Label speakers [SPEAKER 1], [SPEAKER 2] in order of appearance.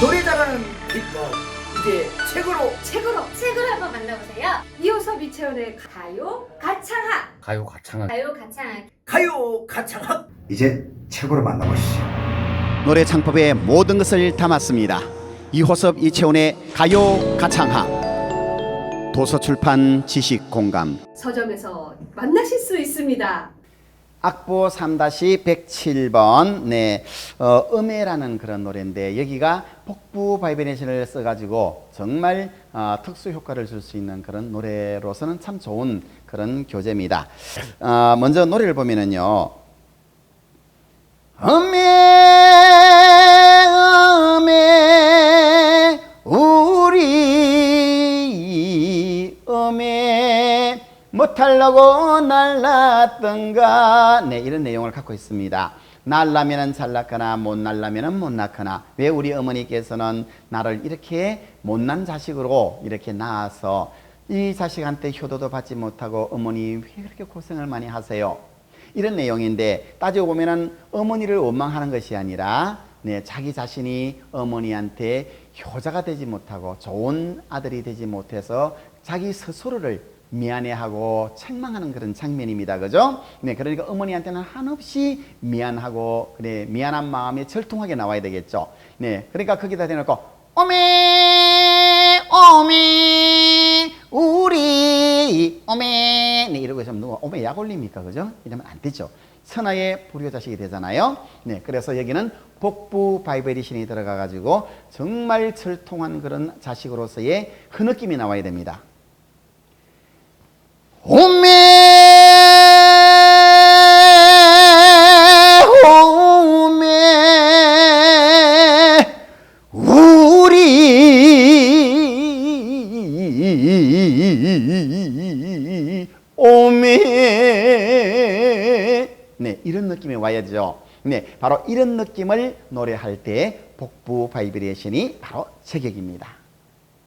[SPEAKER 1] 노래 잘하는 비법 이제 책으로
[SPEAKER 2] 책으로 책을 한번 만나보세요. 이호섭 이채원의 가요 가창학
[SPEAKER 3] 가요 가창한
[SPEAKER 2] 가요 가창학
[SPEAKER 1] 가요 가창학
[SPEAKER 4] 이제 책으로 만나보시죠.
[SPEAKER 5] 노래 창법의 모든 것을 담았습니다. 이호섭 이채원의 가요 가창학 도서출판 지식공감
[SPEAKER 2] 서점에서 만나실 수 있습니다.
[SPEAKER 5] 악보 3-107번 네 어, 음해라는 그런 노래인데 여기가 복부 바이브레이션을 써가지고 정말 어, 특수 효과를 줄 수 있는 그런 노래로서는 참 좋은 그런 교재입니다. 어, 먼저 노래를 보면은요. 음해 음해 우리 못하려고 날랐던가 네 이런 내용을 갖고 있습니다. 날라면은 잘 낳거나 못 날라면은 못 낳거나 왜 우리 어머니께서는 나를 이렇게 못난 자식으로 이렇게 낳아서 이 자식한테 효도도 받지 못하고 어머니 왜 그렇게 고생을 많이 하세요? 이런 내용인데 따지고 보면은 어머니를 원망하는 것이 아니라 네, 자기 자신이 어머니한테 효자가 되지 못하고 좋은 아들이 되지 못해서 자기 스스로를 미안해하고 책망하는 그런 장면입니다. 그죠? 네, 그러니까 어머니한테는 한없이 미안하고 그래 미안한 마음이 절통하게 나와야 되겠죠. 네, 그러니까 거기다 대놓고 어메 어메 우리 어메 네 이러고 있으면 누가 어메 약 올립니까 그죠? 이러면 안 되죠. 천하의 불효 자식이 되잖아요. 네, 그래서 여기는 복부 바이브레이션이 들어가 가지고 정말 철통한 그런 자식으로서의 흐느낌이 나와야 됩니다. 우리 오메 네 이런 느낌이 와야 죠. 네 바로 이런 느낌을 노래할 때 복부 바이브레이션이 바로 제격입니다.